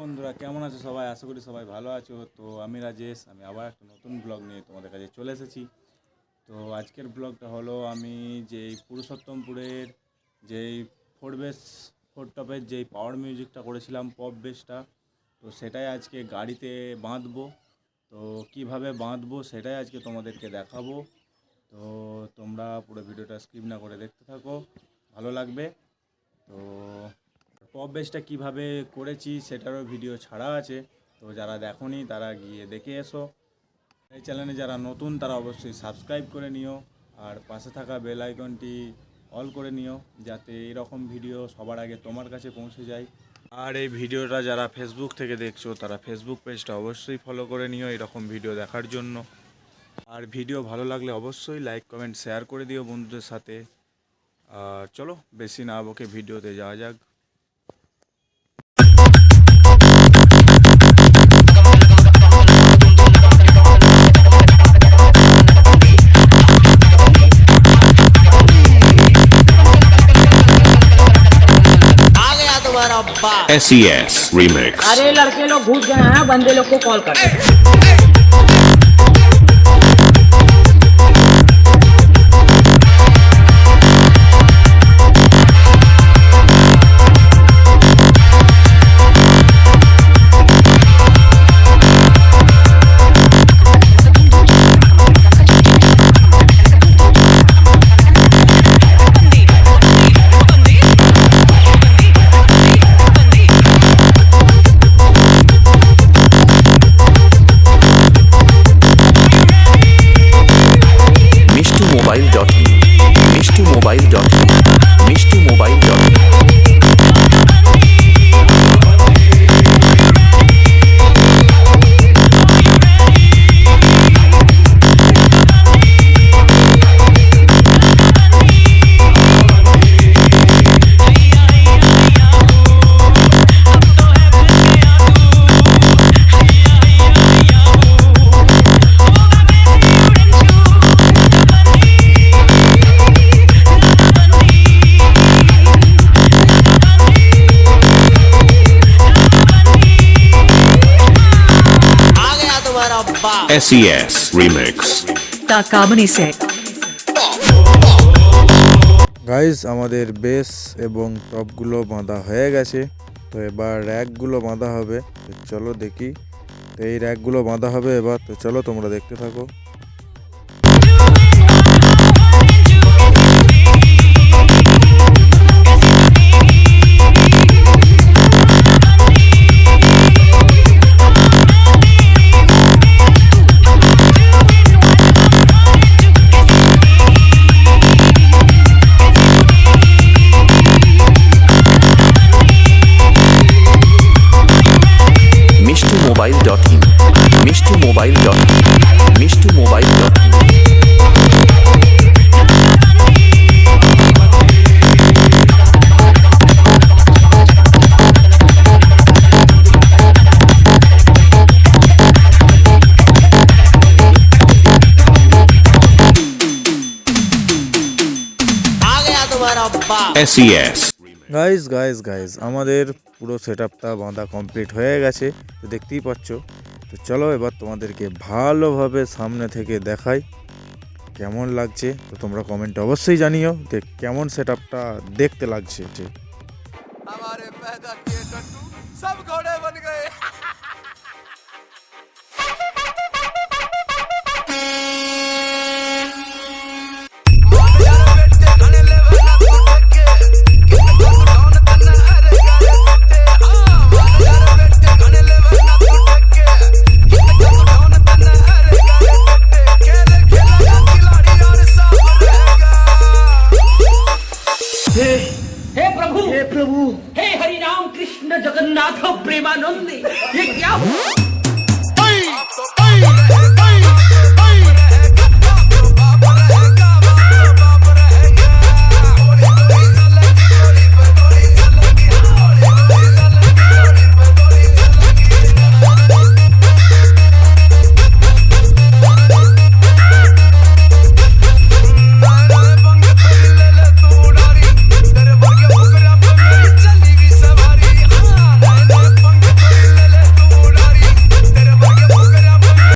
বন্ধুরা, কেমন আছো সবাই? আশা করি সবাই ভালো আছো। তো আমি রাজেশ, আমি আবার একটা নতুন ব্লগ নিয়ে তোমাদের কাছে চলে এসেছি। তো আজকের ব্লগটা হলো আমি যেই পুরুষোত্তমপুরের যেই ফোর বেস ফোর টপের যেই পাওয়ার মিউজিকটা করেছিলাম পপ বেসটা তো সেটাই আজকে গাড়িতে বাঁধবো। তো কীভাবে বাঁধবো সেটাই আজকে তোমাদেরকে দেখাবো। তো তোমরা পুরো ভিডিওটা স্কিপ না করে দেখতে থাকো, ভালো লাগবে। তো পপ বেসটা কীভাবে করেছি সেটারও ভিডিও ছাড়া আছে। তো যারা দেখোনি, তারা গিয়ে দেখে এসো। এই চ্যানেলে যারা নতুন, তারা অবশ্যই সাবস্ক্রাইব করে নিও। আর পাশে থাকা বেল আইকনটি অল করে নিও, যাতে এরকম ভিডিও সবার আগে তোমার কাছে পৌঁছে যায়। আর এই ভিডিওটা যারা ফেসবুক থেকে দেখছ, তারা ফেসবুক পেজটা অবশ্যই ফলো করে নিও এরকম ভিডিও দেখার জন্য। আর ভিডিও ভালো লাগলে অবশ্যই লাইক কমেন্ট শেয়ার করে দিও বন্ধুদের সাথে। আর চলো, বেশি না বকে ভিডিওতে যাওয়া যাক। बाप SES E Remix. अरे लड़के लोग घुस गए हैं बंदे लोग को कॉल कर মিষ্টু SES Remix. তাকামনি সেট গাইজ আমাদের বেস এবং টপগুলো বাঁধা হয়ে গেছে। তো এবার র্যাকগুলো বাঁধা হবে। তো চলো দেখি। তো এই র্যাকগুলো বাঁধা হবে এবার। তো চলো তোমরা দেখতে থাকো। মোবাইল ডট মিষ্টি mobile dot guys guys guys আমাদের পুরো সেট আপটা বাঁধা কমপ্লিট হয়ে গেছে। দেখতেই পাচ্ছ তো চলো এবার তোমাদেরকে ভালোভাবে সামনে থেকে দেখাই কেমন লাগছে। তো তোমরা কমেন্ট অবশ্যই জানিও যে কেমন সেট আপটা দেখতে লাগছে যে। हे प्रभु हे हरि राम कृष्ण जगन्नाथ प्रेमानंद ये क्या हुआ